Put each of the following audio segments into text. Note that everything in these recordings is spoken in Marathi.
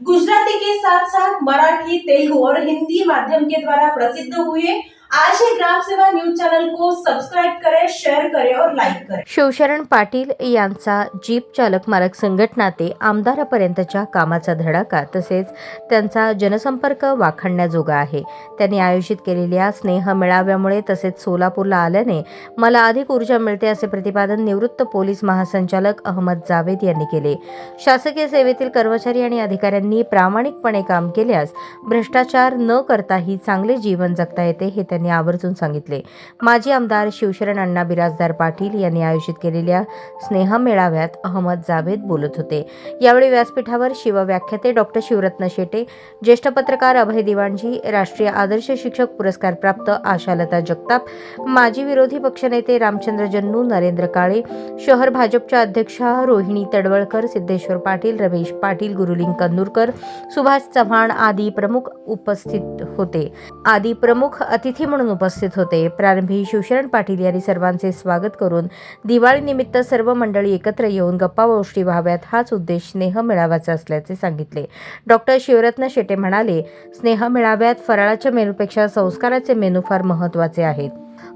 गुजराती के साथ साथ मराठी तेलुगु और हिंदी माध्यम के द्वारा प्रसिद्ध हुए आज ही ग्राम सेवा न्यूज चैनल को सब्सक्राइब करें शेयर करें और लाईक करें। शिवशरण पाटील यांचा जीप चालक मालक संघटना ते आमदारापर्यंतच्या कामाचा धडाका तसेच त्यांचा जनसंपर्क वाखाणण्याजोगा आहे. त्यांनी आयोजित केलेल्या स्नेह मेळाव्यामुळे तसेच सोलापूरला आल्याने मला अधिक ऊर्जा मिळते असे प्रतिपादन निवृत्त पोलीस महासंचालक अहमद जावेद यांनी केले. शासकीय सेवेतील कर्मचारी आणि अधिकाऱ्यांनी प्रामाणिकपणे काम केल्यास भ्रष्टाचार न करताही चांगले जीवन जगता येते हे त्यांनी आवर्जून सांगितले. माजी आमदार शिवशरण अण्णा बिराजदार पाटील यांनी आयोजित केलेल्या स्नेह मेळाव्यात अहमद जावेद बोलत होते. यावेळी व्यासपीठावर शिवव्याख्याते डॉक्टर शिवरत्न शेटे ज्येष्ठ पत्रकार अभय दिवाणजी राष्ट्रीय आदर्श शिक्षक पुरस्कार प्राप्त आशालता जगताप माजी विरोधी पक्षनेते रामचंद्र जन्नू नरेंद्र काळे शहर भाजपच्या अध्यक्षा रोहिणी तडवळकर सिद्धेश्वर पाटील रमेश पाटील गुरुलिंग कन्नूरकर सुभाष चव्हाण आदी प्रमुख उपस्थित होते. आदी प्रमुख अतिथी म्हणून उपस्थित होते. प्रारंभी शिवशरण पाटील यांनी सर्वांचे स्वागत करून दिवाळीनिमित्त सर्व मंडळी एकत्र येऊन गप्पा गोष्टी व्हाव्यात हाच उद्देश स्नेह मेळाव्याचा असल्याचे सांगितले. डॉक्टर शिवरत्न शेटे म्हणाले स्नेह मेळाव्यात फराळाच्या मेनूपेक्षा संस्काराचे मेनू फार महत्त्वाचे आहेत.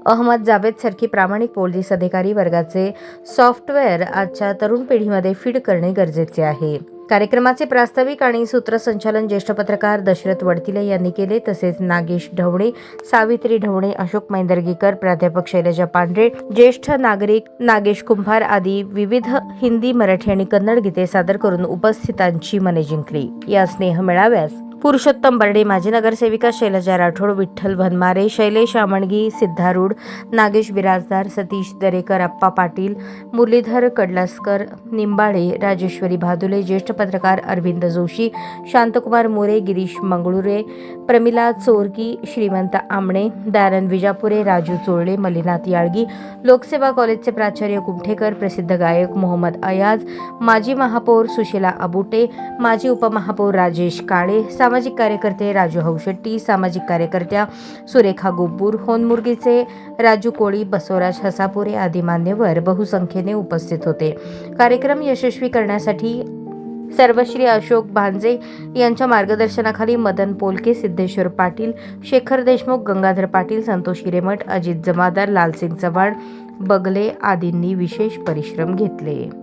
अहमद जावेद सारखी प्रामाणिक पोलीस अधिकारी वर्गाचे सॉफ्टवेअर आजच्या तरुण पिढीमध्ये फीड करणे गरजेचे आहे. कार्यक्रमाचे प्रास्ताविक आणि सूत्रसंचालन ज्येष्ठ पत्रकार दशरथ वडतिले यांनी केले तसेच नागेश ढवणे सावित्री ढवणे अशोक मैंदर्गीकर प्राध्यापक शैलजा पांढरे ज्येष्ठ नागरिक नागेश कुंभार आदी विविध हिंदी मराठी आणि कन्नड गीते सादर करून उपस्थितांची मने जिंकली. या स्नेह मेळाव्यास पुरुषोत्तम बर्डे माजी नगरसेविका शैलजा राठोड विठ्ठल भनमारे शैलेश आमणगी सिद्धारूढ नागेश बिराजदार सतीश दरेकर अप्पा पाटील मुरलीधर कडलासकर निंबाळे राजेश्वरी भादुले ज्येष्ठ पत्रकार अरविंद जोशी शांतकुमार मोरे गिरीश मंगळुरे प्रमिला चोरकी श्रीमंत आमणे दारन विजापुरे राजू चोळले मल्लीनाथ याळगी लोकसेवा कॉलेजचे प्राचार्य कुमठेकर प्रसिद्ध गायक मोहम्मद अयाज माजी महापौर सुशीला अबुटे माजी उपमहापौर राजेश काळे सामाजिक कार्यकर्ते राजू हौशेट्टी सामाजिक कार्यकर्त्या सुरेखा गोब्बूर होनमुर्गीचे राजू कोळी बसवराज हसापुरे आदी मान्यवर बहुसंख्येने उपस्थित होते. कार्यक्रम यशस्वी करण्यासाठी सर्वश्री अशोक भांजे यांच्या मार्गदर्शनाखाली मदन पोलके सिद्धेश्वर पाटील शेखर देशमुख गंगाधर पाटील संतोष हिरेमठ अजित जमादार लालसिंग चव्हाण बगले आदींनी विशेष परिश्रम घेतले.